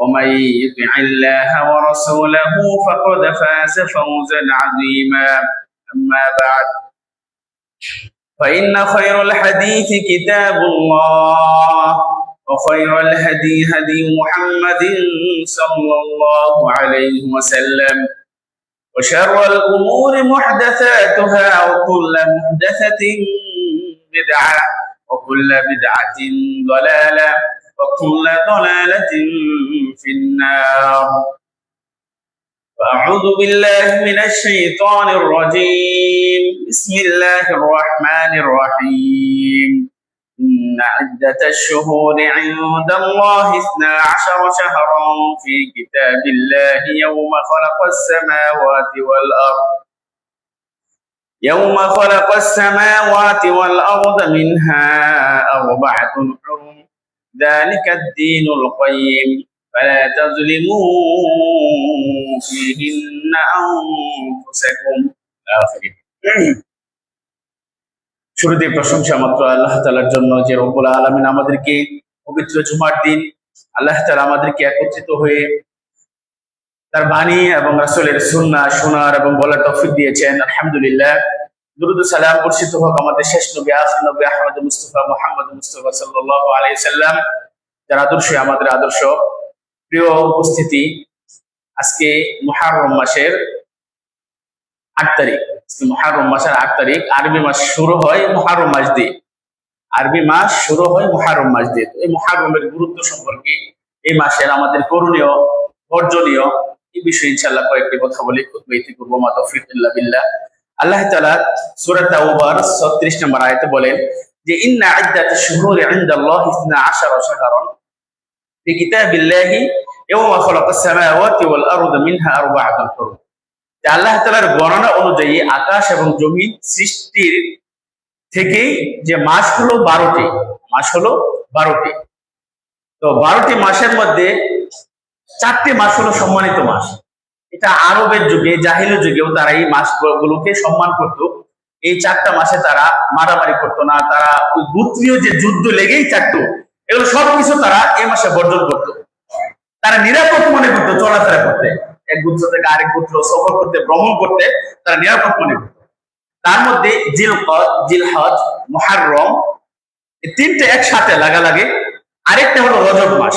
ومن يطع الله ورسوله فقد فاز فوزا عظيما. أما بعد فإن خير الحديث كتاب الله وخير الهدي هدي محمد صلى الله عليه وسلم وشر الأمور محدثاتها وكل محدثة بدعة وكل بدعة ضلالة. وكل ضلالة في النار. فأعوذ بالله من الشيطان الرجيم. بسم الله الرحمن الرحيم. إن عدة الشهور عند الله اثنا عشر شهرا في كتاب الله يوم خلق السماوات والأرض. يوم خلق السماوات والأرض منها أربعة حرم. ذلك الدين القيم فلا تظلموا فيهن أنفسكم آخره শুরুতে প্রশংসা মাত্র আল্লাহ তালার জন্য যে রব্বুল আলমিন আমাদেরকে পবিত্র জুমার দিন আল্লাহ তালা আমাদেরকে একত্রিত হয়ে তার বাণী এবং রাসুলের সুন্না শোনার এবং বলার তফিক দিয়েছেন আলহামদুলিল্লাহ দুরুদ সালাম বর্ষিত হোক আমাদের শেষ নবী, আখর নবী আহমদ মুস্তফা মোহাম্মদ মুস্তফা সাল্লাহ আলাই সাল্লাম যার আদর্শ আমাদের আদর্শ। প্রিয় উপস্থিতি, আজকে মহারম মাসের আট তারিখ। মহারম মাসের আট তারিখ, আরবি মাস শুরু হয় মহারম মাস দিয়ে। আরবি মাস শুরু হয় মহারম মাস দিয়ে। এই মহারমের গুরুত্ব সম্পর্কে এই মাসের আমাদের করণীয়, বর্জনীয় এই বিষয়ে ইনশাল্লাহ কয়েকটি কথা বলি। খুব করব মা বিল্লাহ। আল্লাহ তালা তাওবার 36 নম্বর আয়াতে বলেন যে, ইন্না শুহুরি ইনদাল্লাহ 12 শাহরান ফি কিতাবিল্লাহি ইয়াওমা খালাকাস সামাওয়াতি ওয়াল মিনহা আল্লাহ গণনা অনুযায়ী আকাশ এবং জমিন সৃষ্টির থেকে যে মাস হলো বারোটি, মাস হলো বারোটি। তো বারোটি মাসের মধ্যে চারটি মাস হলো সম্মানিত মাস। এটা আরবের যুগে, জাহিল যুগেও তারা এই মাসগুলোকে সম্মান করত। এই চারটা মাসে তারা মারামারি করতো না, তারা গোত্রীয় যে যুদ্ধ লেগেই থাকতো এগুলো সবকিছু তারা এই মাসে বর্জন করত। তারা নিরাপদ মনে করতো চলাফেরা করতে। এক গুত্র থেকে আরেক গুত্র সফর করতে, ভ্রমণ করতে তারা নিরাপদ মনে করত। তার মধ্যে জিলকদ জিলহজ মহারম তিনটে একসাথে লাগা লাগে আরেকটা হলো রজব মাস।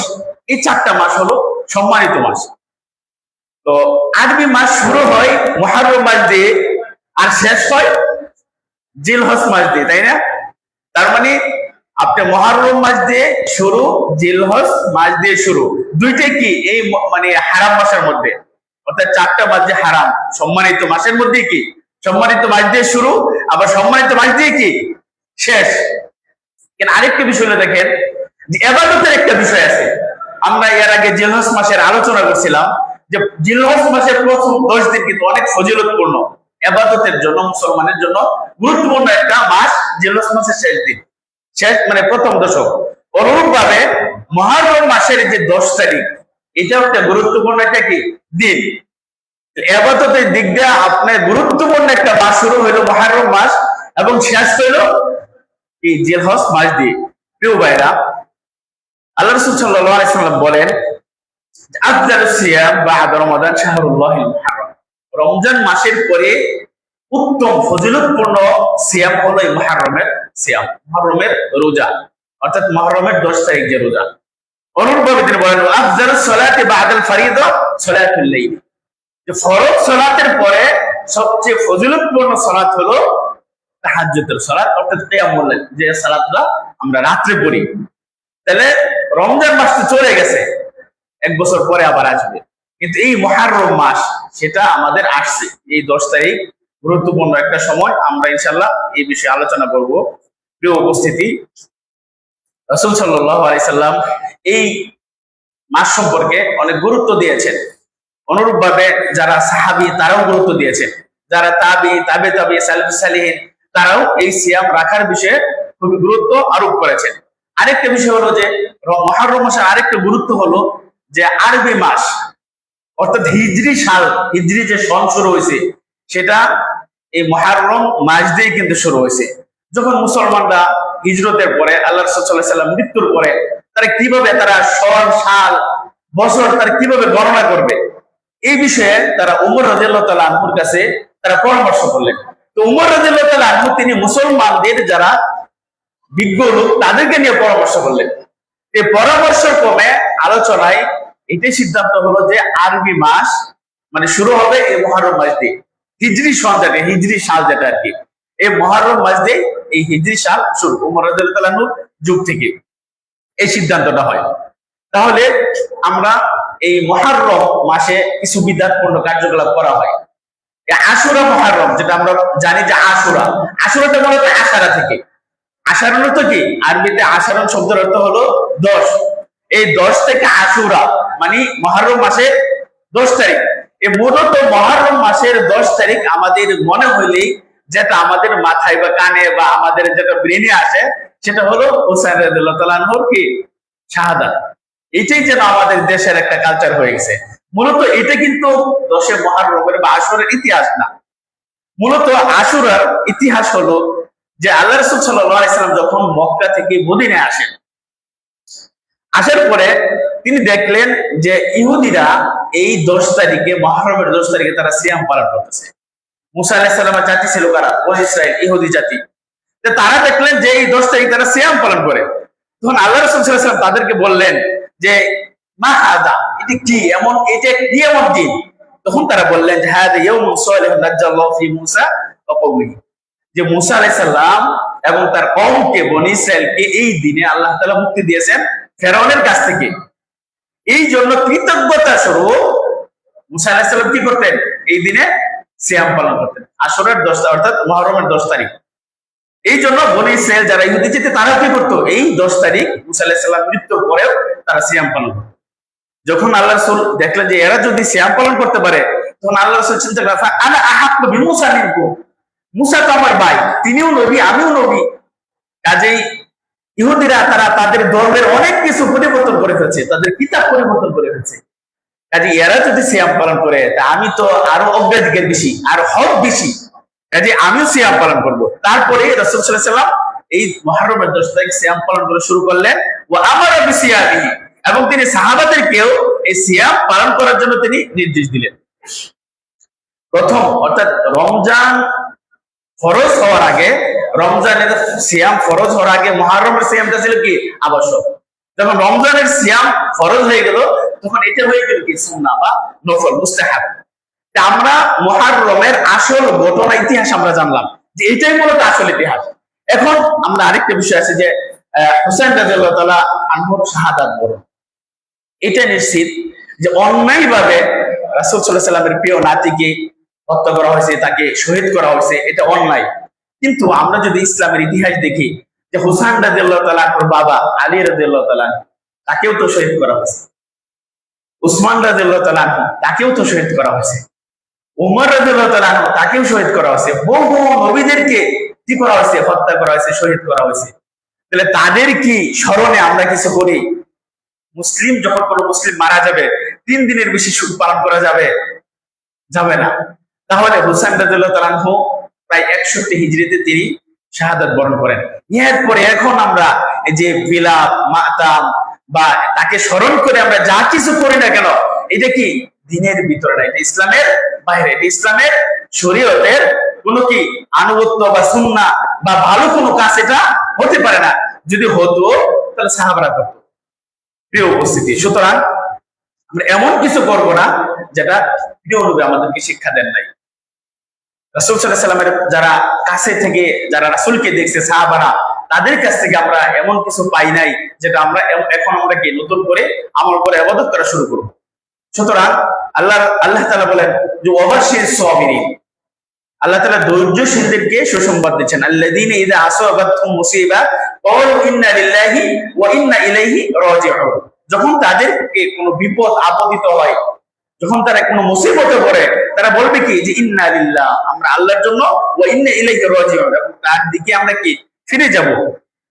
এই চারটা মাস হলো সম্মানিত মাস। তো আরবি মাস শুরু হয় মহারম মাস দিয়ে আর শেষ হয় জিলহস মাস দিয়ে, তাই না? তার মানে আপনি মহারম মাস দিয়ে শুরু জিলহস মাস দিয়ে শুরু। দুইটাই কি? এই মানে হারাম মাসের মধ্যে। অর্থাৎ চারটা মাস যে হারাম, সম্মানিত মাসের মধ্যে কি? সম্মানিত মাস দিয়ে শুরু, আবার সম্মানিত মাস দিয়ে কি? শেষ। আরেকটা বিষয় দেখেন, যে এবাদতের একটা বিষয় আছে। আমরা এর আগে জিলহস মাসের আলোচনা করছিলাম যে জিলহজ মাসের প্রথম দশ দিন কিন্তু অনেক ফজিলতপূর্ণ। এবাদতের জন্য, মুসলমানের জন্য গুরুত্বপূর্ণ একটা মাস জিলহজ মাসের শেষ দিন। শেষ মানে প্রথম দশক। অনুরূপ ভাবে মহারম মাসের যে দশ তারিখ, এটাও একটা গুরুত্বপূর্ণ একটা কি? দিন। এবাদতের দিক দিয়ে আপনার গুরুত্বপূর্ণ একটা মাস শুরু হইল মহারম মাস এবং শেষ হইল এই জেলহজ মাস দিয়ে প্রিয় ভাইরা, আল্লাহ রসুল সাল্লাল্লাহু আলাইহি সাল্লাম বলেন রমজান মাসের পরে উত্তম ফজিলতপূর্ণ সিয়াম হলো এই মুহাররমের সিয়াম, মুহাররমের রোজা, অর্থাৎ মুহাররমের 10 তারিখ যে রোজা। অনুরূপভাবে তিনি বলেন, আফজালু সালাতি ফারিদা যে ফরজ সালাতের পরে সবচেয়ে ফজিলতপূর্ণ সালাত হলো তাহাজ্জুদের সালাত অর্থাৎ যে সালাতটা আমরা রাত্রে পড়ি। তাহলে রমজান মাস তো চলে গেছে। এক বছর পরে আবার আসবে। কিন্তু এই মহারম মাস, সেটা আমাদের আসছে। এই দশ তারিখ গুরুত্বপূর্ণ একটা সময়। আমরা ইনশাল্লাহ এই বিষয়ে আলোচনা করব। প্রিয় উপস্থিতি, রসুল আলাইসাল্লাম এই মাস সম্পর্কে অনেক গুরুত্ব দিয়েছেন। অনুরূপভাবে যারা সাহাবি, তারাও গুরুত্ব দিয়েছেন। যারা তাবি, তাবে তাবি সালিহীন, তারাও এই সিয়াম রাখার বিষয়ে খুবই গুরুত্ব আরোপ করেছেন। আরেকটা বিষয় হলো যে মহরম মাসের আরেকটা গুরুত্ব হলো যে আরবি মাস, অর্থাৎ হিজরি সাল হিজরি যে সন শুরু হয়েছে, সেটা এই মহারম মাস দিয়ে কিন্তু শুরু হয়েছে। যখন মুসলমানরা হিজরতের পরে, আল্লাহ সাল্লাম মৃত্যুর পরে, তারা কীভাবে তারা সন, সাল, বছর, তারা কীভাবে গণনা করবে? এই বিষয়ে তারা উমর রাজিয়াল্লাহ তাআলা আনহুর কাছে তারা পরামর্শ করলেন। তো উমর রাজিয়াল্লাহ তাআলা আনহু তিনি মুসলমানদের যারা বিজ্ঞ লোক, তাদেরকে নিয়ে পরামর্শ করলেন। এই পরামর্শ ক্রমে আলোচনায় এটাই সিদ্ধান্ত হলো যে আরবি মাস মানে শুরু হবে এই মহারম মাস দিয়ে হিজরি সন যেটা, হিজরি সাল যেটা আর কি। এই মহারম মাস দিয়ে এই হিজরি সাল শুরু, উমর আনহুর যুগ থেকে এই সিদ্ধান্তটা হয়। তাহলে আমরা এই মহারম মাসে কিছু বিদ্যাৎপূর্ণ কার্যকলাপ করা হয়। আশুরা মহারম, যেটা আমরা জানি যে আশুরা। আশুরাটা মূলত আশারা থেকে। আষাঢ়ন অর্থ কি? আরবিতে আষাঢ়ন শব্দের অর্থ হলো দশ। এই দশ থেকে আশুরা মানে মহারম মাসের দশ তারিখ। এই মূলত মহারম মাসের দশ তারিখ আমাদের মনে হইলেই যেটা আমাদের মাথায় বা কানে বা আমাদের যেটা ব্রেনে আসে, সেটা হলো এটাই যেন আমাদের দেশের একটা কালচার হয়ে গেছে। মূলত এটা কিন্তু দশে মহারমের বা আসরের ইতিহাস না। মূলত আশুরার ইতিহাস হলো যে আল্লাহ রসুল সাল্লাম যখন মক্কা থেকে মদিনে আসেন আসার পরে তিনি দেখলেন যে ইহুদিরা এই দশ তারিখে, মহারমের দশ তারিখে তারা সিয়াম পালন করতেছে। মুসা আলাহিসাল্লামের জাতি ছিল কারা? ও ইসরায়েল ইহুদি জাতি। তারা দেখলেন যে এই দশ তারিখ তারা সিয়াম পালন করে। তখন আল্লাহ রসুল তাদেরকে বললেন যে, মা হাদা, এটি কি? এমন, এটা কি এমন দিন? তখন তারা বললেন যে হ্যাঁ মুসা যে মুসা আলাইসাল্লাম এবং তার কমকে বনি ইসরায়েলকে এই দিনে আল্লাহ তাআলা মুক্তি দিয়েছেন। ফেরাউনের কাছ থেকে। এই জন্য কৃতজ্ঞতা স্বরূপ মুসা আলাইসাল্লাম কি করতেন? এই দিনে সিয়াম পালন করতেন। আসরের দশ অর্থাৎ মহরমের দশ তারিখ। এই জন্য বনি ইসরায়েল যারা ইহুদি যেতে তারা কি করতো? এই দশ তারিখ মুসা আলাইসাল্লাম মৃত্যুর পরেও তারা সিয়াম পালন করতো। যখন আল্লাহ রসুল দেখলেন যে এরা যদি সিয়াম পালন করতে পারে, তখন আল্লাহ রসুল চিন্তা করা আনা আহাত বিমুসা নিনকু মুসা তো আমার ভাই, তিনিও নবী, আমিও নবী। কাজেই ইহুদিরা তারা তাদের ধর্মের অনেক কিছু পরিবর্তন করে ফেলছে, তাদের কিতাব পরিবর্তন করে ফেলছে। কাজে এরা যদি সিয়াম পালন করে, তা আমি তো আরও অগ্রাধিকার বেশি, আর হক বেশি। কাজে আমিও সিয়াম পালন করব। তারপরে রসুল সাল্লাম এই মহারমের দশ তারিখ সিয়াম পালন করে শুরু করলেন। ও আমার বিসিয়ামি এবং তিনি সাহাবাদেরকেও এই সিয়াম পালন করার জন্য তিনি নির্দেশ দিলেন। প্রথম, অর্থাৎ রমজান ফরজ হওয়ার আগে রমজানের সিয়াম ফরজ হওয়ার আগে মহারমের সিয়ামটা ছিল কি? আবশ্যক। যখন রমজানের সিয়াম ফরজ হয়ে গেল তখন এটা হয়ে গেল কি? সুন্না বা নফল মুস্তাহাব। আমরা মহারমের আসল ঘটনা ইতিহাস আমরা জানলাম যে এটাই মূলত আসল ইতিহাস। এখন আমরা আরেকটা বিষয় আছে যে আহ, হুসাইন রাজিয়াল্লাহু তাআলা শাহাদাত বরণ এটা নিশ্চিত যে অন্যায় ভাবে রাসূল আলাইহি সাল্লামের প্রিয় নাতিকে হত্যা করা হয়েছে তাকে শহীদ করা হয়েছে এটা অন্যায়। কিন্তু আমরা যদি ইসলামের ইতিহাস দেখি, যে হুসাইন রাদিয়াল্লাহু তাআলা বাবা, আলী রাদিয়াল্লাহু তাআলা তাকেও তো শহীদ করা হয়েছে। উসমান রাদিয়াল্লাহু তাআলা তাকেও তো শহীদ করা হয়েছে। উমর রাদিয়াল্লাহু তাআলা তাকেও শহীদ করা হয়েছে। বহু নবীদেরকে কি করা হয়েছে? হত্যা করা হয়েছে, শহীদ করা হয়েছে। তাহলে তাদের কি স্মরণে আমরা কিছু করি? মুসলিম যখন কোনো মুসলিম মারা যাবে, তিন দিনের বেশি সুখ পালন করা যাবে? যাবে না। তাহলে হুসাইন তাআলা আনহু প্রায় একষট্টি হিজরিতে তিনি শাহাদাত বরণ করেন। এরপরে এখন আমরা যে বিলাপ মাতাম বা তাকে স্মরণ করে আমরা যা কিছু করি না কেন, এটা কি? দিনের ভিতরে না, এটা ইসলামের বাইরে, এটা ইসলামের শরীয়তের কোন কি আনুগত্য বা সুন্না বা ভালো কোনো কাজ এটা হতে পারে না। যদি হতো, তাহলে সাহাবারা করতো। প্রিয় উপস্থিতি, সুতরাং আমরা এমন কিছু করব না যেটা প্রিয় নবী আমাদেরকে শিক্ষা দেন নাই। রাসুল সাল্লাহ যারা কাছে থেকে, যারা রাসুলকে দেখছে, সাহাবারা, তাদের কাছ থেকে আমরা এমন কিছু পাই নাই যেটা আমরা এখন আমরা কি নতুন করে আমল করে আবাদত করা শুরু করব। সুতরাং আল্লাহ আল্লাহ তাআলা বলেন যে অবশ্যই আল্লাহ তাআলা ধৈর্যশীলদেরকে সুসংবাদ দিচ্ছেন। আল্লাযীনা ইযা আসাবাতহুম মুসিবা ক্বালু ইন্না লিল্লাহি ইন্না যখন তাদেরকে কোনো বিপদ আপতিত হয়, যখন তারা কোনো মুসিবতে পড়ে তারা বলবে কি? যে ইন্না লিল্লাহ, আমরা আল্লাহর জন্য ওয়া ইন্না ইলাইহি রাজিউন। এবং তার দিকে আমরা কি? ফিরে যাব।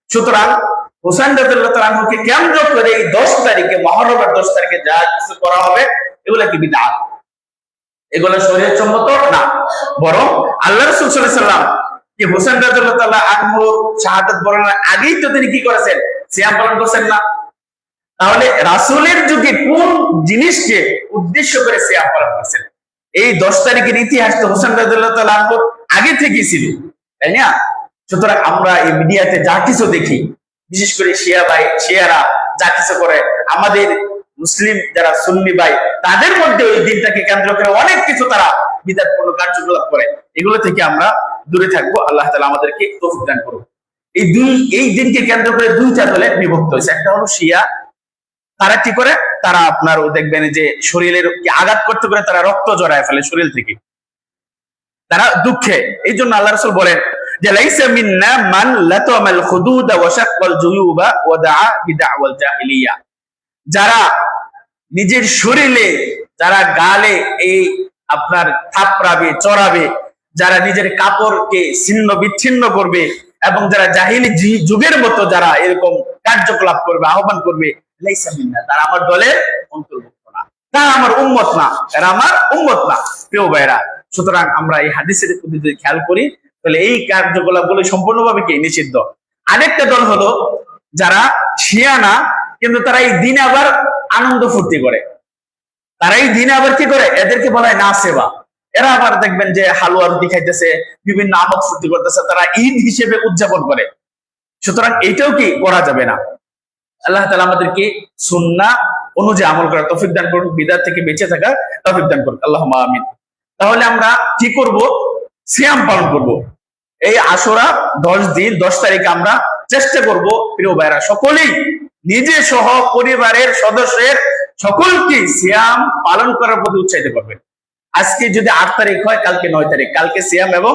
সুতরাং হোসেন রাদিয়াল্লাহু তাআলা আনহুকে কেন্দ্র করে এই 10 তারিখে, মহরমের 10 তারিখে যা কিছু করা হবে, এগুলা কি বিদআত এগুলো শরীয়ত সম্মত না। বরং আল্লাহ রাসূল সাল্লাল্লাহু আলাইহি সাল্লাম কি হোসেন রাদিয়াল্লাহু তাআলা আনহু শাহাদাত বরণের আগেই তো তিনি কি করেছেন? সিয়াম পালন করছেন না। তাহলে রাসূলের যুগে কোন জিনিসকে উদ্দেশ্য করে সিয়াম পালন করছেন এই দশ তারিখের ইতিহাস তো হোসেন আগে থেকেই ছিল, তাই না? সুতরাং আমরা এই মিডিয়াতে যা কিছু দেখি, বিশেষ করে শিয়া ভাই, শিয়ারা যা কিছু করে, আমাদের মুসলিম যারা সুন্নি ভাই, তাদের মধ্যে ওই দিনটাকে কেন্দ্র করে অনেক কিছু তারা বিদাতপূর্ণ কার্যকলাপ করে। এগুলো থেকে আমরা দূরে থাকব, আল্লাহ তালা আমাদেরকে তৌফিক দান করুন এই দুই, এই দিনকে কেন্দ্র করে দুইটা দলে বিভক্ত হয়েছে। একটা হলো শিয়া তারা কি করে? তারা আপনার দেখবেন যে শরীরের আঘাত করতে করে তারা রক্ত জড়ায় ফেলে শরীর থেকে। তারা দুঃখে। এই জন্য আল্লাহ রসুল বলেন যে যারা নিজের শরীরে, যারা গালে এই আপনার থাপড়াবে, চড়াবে, যারা নিজের কাপড়কে ছিন্ন, বিচ্ছিন্ন করবে এবং যারা জাহিলি যুগের মতো যারা এরকম কার্যকলাপ করবে, আহ্বান করবে তারা আমার দলের অন্তর্ভুক্ত না। তারা আমার না এরা আমার না। সুতরাং আমরা এই হাদিসের প্রতি যদি খেয়াল করি, তাহলে এই কার্যকলাপগুলো সম্পূর্ণভাবে কি? নিষিদ্ধ। আরেকটা দল হলো যারা শিয়া না, কিন্তু তারা এই দিনে আবার আনন্দ ফুর্তি করে। তারা এই দিনে আবার কি করে? এদেরকে বলা হয় না সেবা এরা আবার দেখবেন যে হালুয়া রুটি খাইতেছে, বিভিন্ন আমদ ফুর্তি করতেছে, তারা ঈদ হিসেবে উদযাপন করে। সুতরাং এইটাও কি করা যাবে না? আল্লাহ তালা আমাদেরকে সুন্না অনুযায়ী আমল করার তৌফিক দান করুন বিদাত থেকে বেঁচে থাকার তৌফিক দান করুন আল্লাহ আমিন। তাহলে আমরা কি করব? সিয়াম পালন করব। এই আশোরা দশ দিন, দশ তারিখে আমরা চেষ্টা করব, প্রিয় ভাইরা সকলেই, নিজে সহ পরিবারের সদস্যের সকলকে সিয়াম পালন করার প্রতি উৎসাহিত করবেন। আজকে যদি আট তারিখ হয়, কালকে নয় তারিখ। কালকে সিয়াম এবং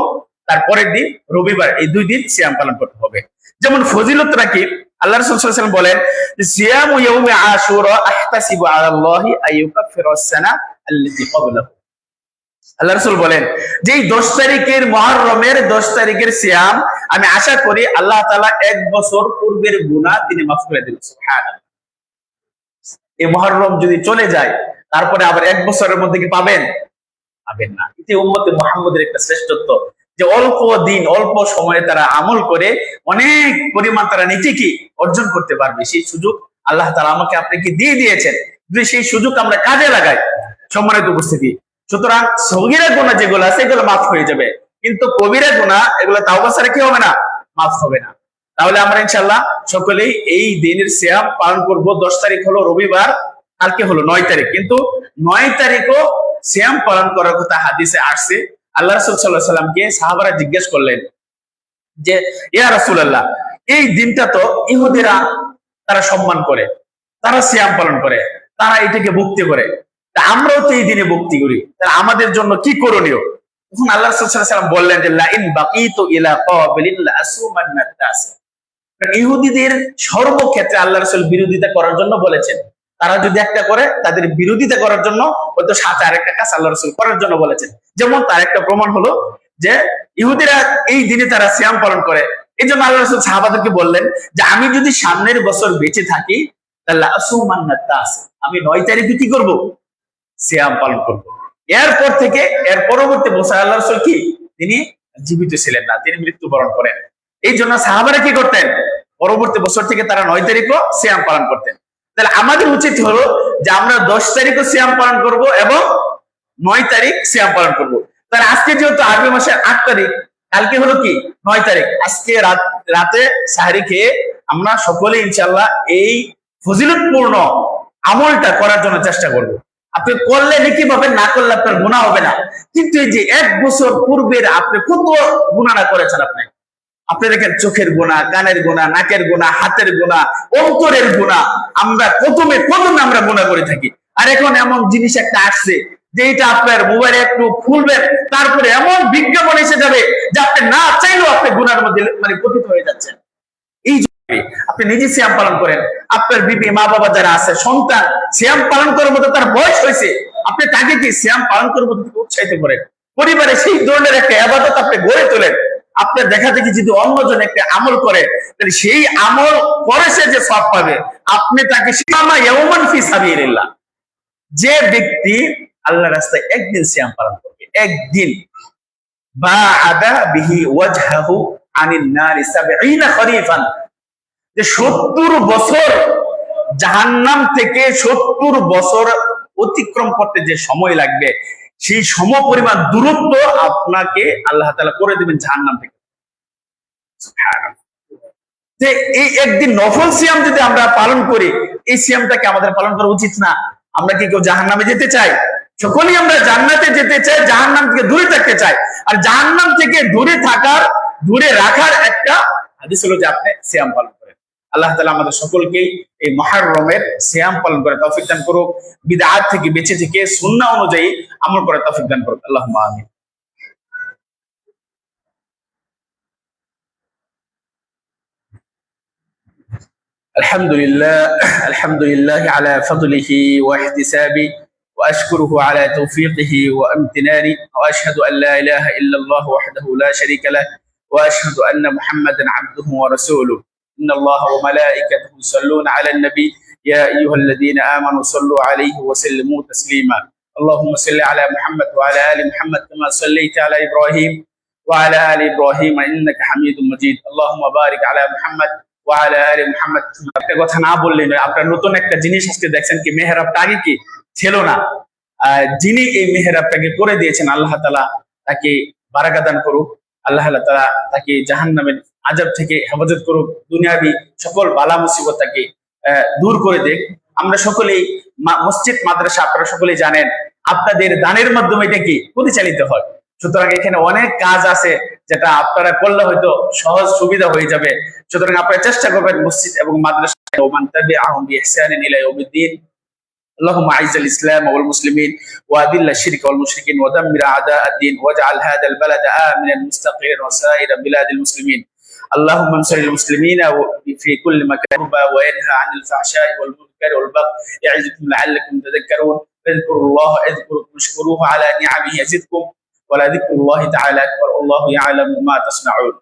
তারপরের দিন রবিবার, এই দুই দিন সিয়াম পালন করতে হবে। যেমন ফজিলতরা কি? আল্লাহ বলেন ইয়াউমি আশুরা আহতাসিবু আলাল্লাহি আইয়ুকাফিরাস সানা আল্লাতী ক্বাবলাহু. আল্লাহ বলেন যে এই দশ তারিখের মহরমের দশ তারিখের সিয়াম, আমি আশা করি আল্লাহ তালা এক বছর পূর্বের গুণা তিনি মাফ করে দিন এই মহরম যদি চলে যায়, তারপরে আবার এক বছরের মধ্যে কি পাবেন? পাবেন না। এটি উম্মতে মোহাম্মদের একটা শ্রেষ্ঠত্ব। যে অল্প দিন, অল্প সময়ে তারা আমল করে অনেক পরিমাণ তারা নিজে কি অর্জন করতে পারবে। সেই সুযোগ আল্লাহ তালা আমাকে আপনাকে দিয়ে দিয়েছেন। যদি সেই সুযোগ আমরা কাজে লাগাই, সম্মানিত উপস্থিতি, সুতরাং সগিরা গুণা যেগুলো আছে এগুলো মাফ হয়ে যাবে। কিন্তু কবিরা গুণা এগুলো তাও ছাড়া কি হবে না? মাফ হবে না। তাহলে আমরা ইনশাল্লাহ সকলেই এই দিনের সিয়াম পালন করব। দশ তারিখ হলো রবিবার, কালকে হলো নয় তারিখ। কিন্তু নয় তারিখও সিয়াম পালন করার কথা হাদিসে আসছে। আল্লাহ রসুল সাল্লাহ সাল্লামকে সাহাবারা জিজ্ঞেস করলেন যে, ইয়া রাসূলুল্লাহ, এই দিনটা তো ইহুদিরা তারা সম্মান করে, তারা সিয়াম পালন করে, তারা এটাকে ভক্তি করে। আমরাও তো এই দিনে ভক্তি করি। আমাদের জন্য কি করণীয়? তখন আল্লাহ রাসূল সাল্লাল্লাহু বললেন যে, লাইন তাস কারণ ইহুদিদের সর্বক্ষেত্রে আল্লাহ রাসূল বিরোধিতা করার জন্য বলেছেন। তারা যদি একটা করে, তাদের বিরোধিতা করার জন্য হয়তো সাথে আরেকটা কাজ আল্লাহ রসুল করার জন্য বলেছেন। যেমন তার একটা প্রমাণ হলো যে ইহুদিরা এই দিনে তারা সিয়াম পালন করে। এই জন্য আল্লাহ রসুল সাহাবাদেরকে বললেন যে, আমি যদি সামনের বছর বেঁচে থাকি, তাহলে আমি নয় তারিখে কি করব? সিয়াম পালন করব। এরপর থেকে, এর পরবর্তী বছর আল্লাহ রসুল কি? তিনি জীবিত ছিলেন না, তিনি মৃত্যুবরণ করেন। এই জন্য সাহাবারা কি করতেন? পরবর্তী বছর থেকে তারা নয় তারিখও সিয়াম পালন করতেন। তাহলে আমাদের উচিত হলো যে আমরা দশ তারিখও সিয়াম পালন করব এবং নয় তারিখ সিয়াম পালন করব। তাহলে আজকে যেহেতু আরবি মাসের আট তারিখ, কালকে হলো কি? নয় তারিখ। আজকে রাতে সাহারি খেয়ে আমরা সকলে ইনশাল্লাহ এই ফজিলতপূর্ণ আমলটা করার জন্য চেষ্টা করব। আপনি করলে নাকি পাবেন না করলে আপনার গুণা হবে না। কিন্তু এই যে এক বছর পূর্বের আপনি কত গুণাটা করেছেন আপনি? আপনি দেখেন চোখের গোনা কানের গোনা নাকের গোনা হাতের গোনা অন্তরের গোনা আমরা প্রথমে প্রথমে আমরা গোনা করে থাকি। আর এখন এমন জিনিস একটা আসছে যে এটা আপনার মোবাইলে একটু খুলবেন, তারপরে এমন বিজ্ঞাপন এসে যাবে যে আপনি না চাইলেও আপনি গুনার মধ্যে মানে পতিত হয়ে যাচ্ছেন। এই আপনি নিজে শ্যাম পালন করেন। আপনার বিবি মা বাবা যারা আছে, সন্তান শ্যাম পালন করার মতো তার বয়স হয়েছে। আপনি তাকে কি শ্যাম পালন করার মতো উৎসাহিত করেন? পরিবারে সেই ধরনের একটা আবাদত আপনি গড়ে তোলেন। আপনার দেখা দেখি যদি অন্যজন একটা আমল করে, তাহলে সেই আমল করে সে যে সব পাবে। আপনি তাকে যে ব্যক্তি আল্লাহ রাস্তায় একদিন সিয়াম পালন করবে, একদিন। বা আদা বিহি ওয়াজহাহু আনিন নারি সাবঈনা খরিফান। যে 70 বছর জাহান্নাম থেকে 70 বছর অতিক্রম করতে যে সময় লাগবে সেই সম পরিমাণ দূরত্ব আপনাকে আল্লাহ তাআলা করে দিবেন জাহান্নাম থেকে। যে এই একদিন নফল সিয়াম যদি আমরা পালন করি, এই সিয়ামটাকে আমাদের পালন করা উচিত না। আমরা কি কেউ জাহান নামে যেতে চাই? সকলেই আমরা জান্নাতে যেতে চাই জাহান নাম থেকে দূরে থাকতে চাই। আর জাহান নাম থেকে দূরে থাকার, দূরে রাখার একটা হাদিস হলো যে আপনি সিয়াম পালন আল্লাহ তালা আমাদের সকলকেই এই মহারমের সিয়াম পালন করে তৌফিক দান করুক বিদাত থেকে বেঁচে থেকে সুন্না অনুযায়ী আমল করে তৌফিক দান করুক আল্লাহ আমিন الحمد لله الحمد لله على فضله واحتسابه واشكره على توفيقه وامتنانه واشهد ان لا اله الا الله وحده لا شريك له واشهد ان محمدا عبده ورسوله ان الله وملائكته يصلون على النبي يا ايها الذين امنوا صلوا عليه وسلموا تسليما اللهم صل على محمد وعلى ال محمد كما صليت على ابراهيم وعلى ال ابراهيم انك حميد مجيد اللهم بارك على محمد ওয়ালা আলি মুহাম্মদ একটা কথা না বললে নয় আপনার নতুন একটা জিনিস আজকে দেখছেন কি মেহরাবটা আগে কি ছিল না যিনি এই মেহরাবটাকে করে দিয়েছেন আল্লাহ তালা তাকে বারাকা দান করুক আল্লাহ তালা তাকে জাহান নামের আজব থেকে হেফাজত করুক দুনিয়াবি সকল বালা মুসিবত তাকে দূর করে দেখ আমরা সকলেই মসজিদ মাদ্রাসা আপনারা সকলেই জানেন আপনাদের দানের মাধ্যমে এটা কি পরিচালিত হয় সুতরাং এখানে অনেক কাজ আছে যেটা আপনারা করলে হয়তো সহজ সুবিধা হয়ে যাবে সুতরাং আপনারা চেষ্টা করবেন মসজিদ এবং মাদ্রাসা اللهم اعز الاسلام والمسلمين واذل الشرك والمشركين ودمر اعداء الدين واجعل هذا البلد امنا مستقرا وسائر بلاد المسلمين اللهم انصر المسلمين في كل مكان. وينهى عن الفحشاء والمنكر والبغي يعظكم لعلكم تذكرون. اذكروا الله اذكركم اشكروه على نعمه يزدكم. ولذكر الله تعالى أكبر. الله يعلم ما تصنعون.